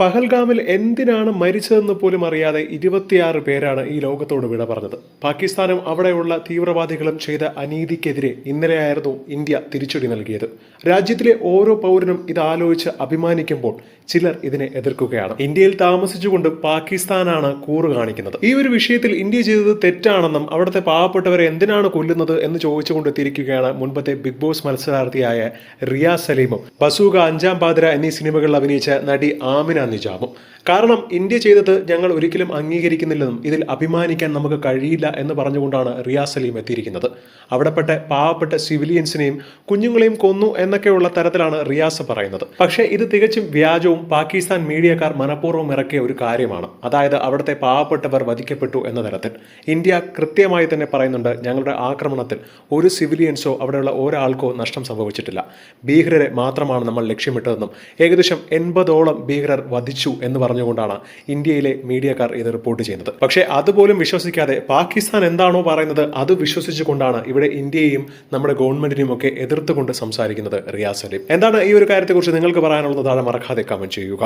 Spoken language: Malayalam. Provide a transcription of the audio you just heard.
പഹൽഗാമിൽ എന്തിനാണ് മരിച്ചതെന്ന് പോലും അറിയാതെ ഇരുപത്തിയാറ് പേരാണ് ഈ ലോകത്തോട് വിട പറഞ്ഞത്. പാകിസ്ഥാനും അവിടെയുള്ള തീവ്രവാദികളും ചെയ്ത അനീതിക്കെതിരെ ഇന്നലെയായിരുന്നു ഇന്ത്യ തിരിച്ചടി നൽകിയത്. രാജ്യത്തിലെ ഓരോ പൗരനും ഇത് ആലോചിച്ച് അഭിമാനിക്കുമ്പോൾ ചിലർ ഇതിനെ എതിർക്കുകയാണ്. ഇന്ത്യയിൽ താമസിച്ചുകൊണ്ട് പാകിസ്ഥാനാണ് കൂറ് കാണിക്കുന്നത്. ഈ ഒരു വിഷയത്തിൽ ഇന്ത്യ ചെയ്തത് തെറ്റാണെന്നും അവിടുത്തെ പാവപ്പെട്ടവരെ എന്തിനാണ് കൊല്ലുന്നത് എന്ന് ചോദിച്ചുകൊണ്ട് തിരിക്കുകയാണ് മുൻപത്തെ ബിഗ് ബോസ് മത്സരാർത്ഥിയായ റിയാസ് സലീമും. ബസൂക അഞ്ചാം പാതിര എന്നീ സിനിമകളിൽ അഭിനയിച്ച നടി ആമിന നിജാമും കാരണം ഇന്ത്യ ചെയ്തത് ഞങ്ങൾ ഒരിക്കലും അംഗീകരിക്കുന്നില്ലെന്നും ഇതിൽ അഭിമാനിക്കാൻ നമുക്ക് കഴിയില്ല എന്ന് പറഞ്ഞുകൊണ്ടാണ് റിയാസ് സലീം എത്തിയിരിക്കുന്നത്. അവിടെപ്പെട്ട പാവപ്പെട്ട സിവിലിയൻസിനെയും കുഞ്ഞുങ്ങളെയും കൊന്നു എന്നൊക്കെയുള്ള തരത്തിലാണ് റിയാസ് പറയുന്നത്. പക്ഷേ ഇത് തികച്ചും വ്യാജവും പാകിസ്ഥാൻ മീഡിയക്കാർ മനഃപൂർവം ഇറക്കിയ ഒരു കാര്യമാണ്. അതായത് അവിടുത്തെ പാവപ്പെട്ടവർ വധിക്കപ്പെട്ടു എന്ന തരത്തിൽ. ഇന്ത്യ കൃത്യമായി തന്നെ പറയുന്നുണ്ട് ഞങ്ങളുടെ ആക്രമണത്തിൽ ഒരു സിവിലിയൻസോ അവിടെയുള്ള ഒരാൾക്കോ നഷ്ടം സംഭവിച്ചിട്ടില്ല. ഭീകരരെ മാത്രമാണ് നമ്മൾ ലക്ഷ്യമിട്ടതെന്നും ഏകദേശം എൺപതോളം ഭീകരർ വധിച്ചു എന്ന് പറഞ്ഞുകൊണ്ടാണ് ഇന്ത്യയിലെ മീഡിയക്കാർ ഇത് റിപ്പോർട്ട് ചെയ്യുന്നത്. പക്ഷേ അതുപോലും വിശ്വസിക്കാതെ പാകിസ്ഥാൻ എന്താണോ പറയുന്നത് അത് വിശ്വസിച്ചുകൊണ്ടാണ് ഇവിടെ ഇന്ത്യയെയും നമ്മുടെ ഗവൺമെന്റിനെയും ഒക്കെ എതിർത്തുകൊണ്ട് സംസാരിക്കുന്നത് റിയാസ് സലീം. എന്താണ് ഈ ഒരു കാര്യത്തെക്കുറിച്ച് നിങ്ങൾക്ക് പറയാനുള്ളത്? താഴെ മറക്കാതെ കമന്റ് ചെയ്യുക.